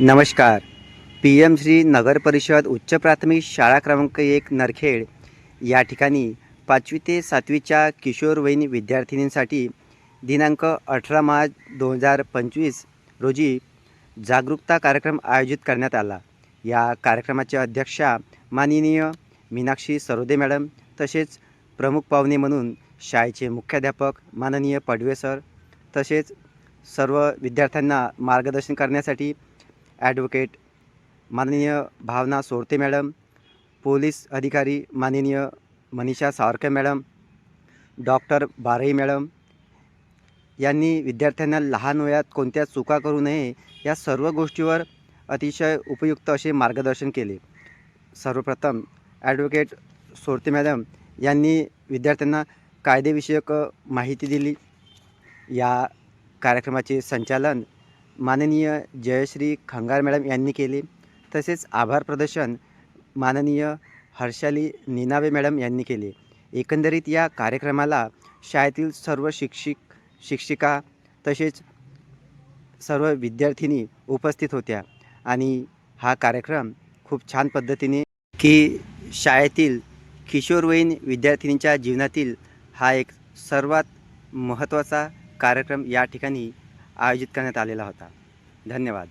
नमस्कार. P M Shri नगर परिषद उच्च प्राथमिक शाळा क्रमांक एक नरखेड या ठिकाणी पाचवी ते सातवीच्या किशोरवयीन विद्यार्थिनींसाठी दिनांक अठरा मार्च दोन हजार पंचवीस रोजी जागरूकता कार्यक्रम आयोजित करण्यात आला. या कार्यक्रमाच्या अध्यक्षा माननीय मीनाक्षी सरोदे मॅडम तसेच प्रमुख पाहुणे म्हणून शाळेचे मुख्याध्यापक माननीय पडवे सर तसेच सर्व विद्यार्थ्यांना मार्गदर्शन करण्यासाठी ॲडव्होकेट माननीय भावना सोरते मॅडम पोलीस अधिकारी माननीय Manisha Savarkar madam doctor Barai madam यांनी विद्यार्थ्यांना लहान वयात कोणत्या चुका करू नये या सर्व गोष्टीवर अतिशय उपयुक्त असे मार्गदर्शन केले. सर्वप्रथम ॲडव्होकेट सोरते मॅडम यांनी विद्यार्थ्यांना कायदेविषयक माहिती दिली. या कार्यक्रमाचे संचालन माननीय जयश्री खंगार मॅडम यांनी केले. तसेच आभार प्रदर्शन माननीय हर्षाली निनावे मॅडम यांनी केले. एकंदरीत या कार्यक्रमाला शाळेतील सर्व शिक्षिक शिक्षिका तसेच सर्व विद्यार्थिनी उपस्थित होत्या आणि हा कार्यक्रम खूप छान पद्धतीने की शाळेतील किशोरवयीन विद्यार्थिनींच्या जीवनातील हा एक सर्वात महत्त्वाचा कार्यक्रम या ठिकाणी आयोजित करण्यात आलेला होता. धन्यवाद.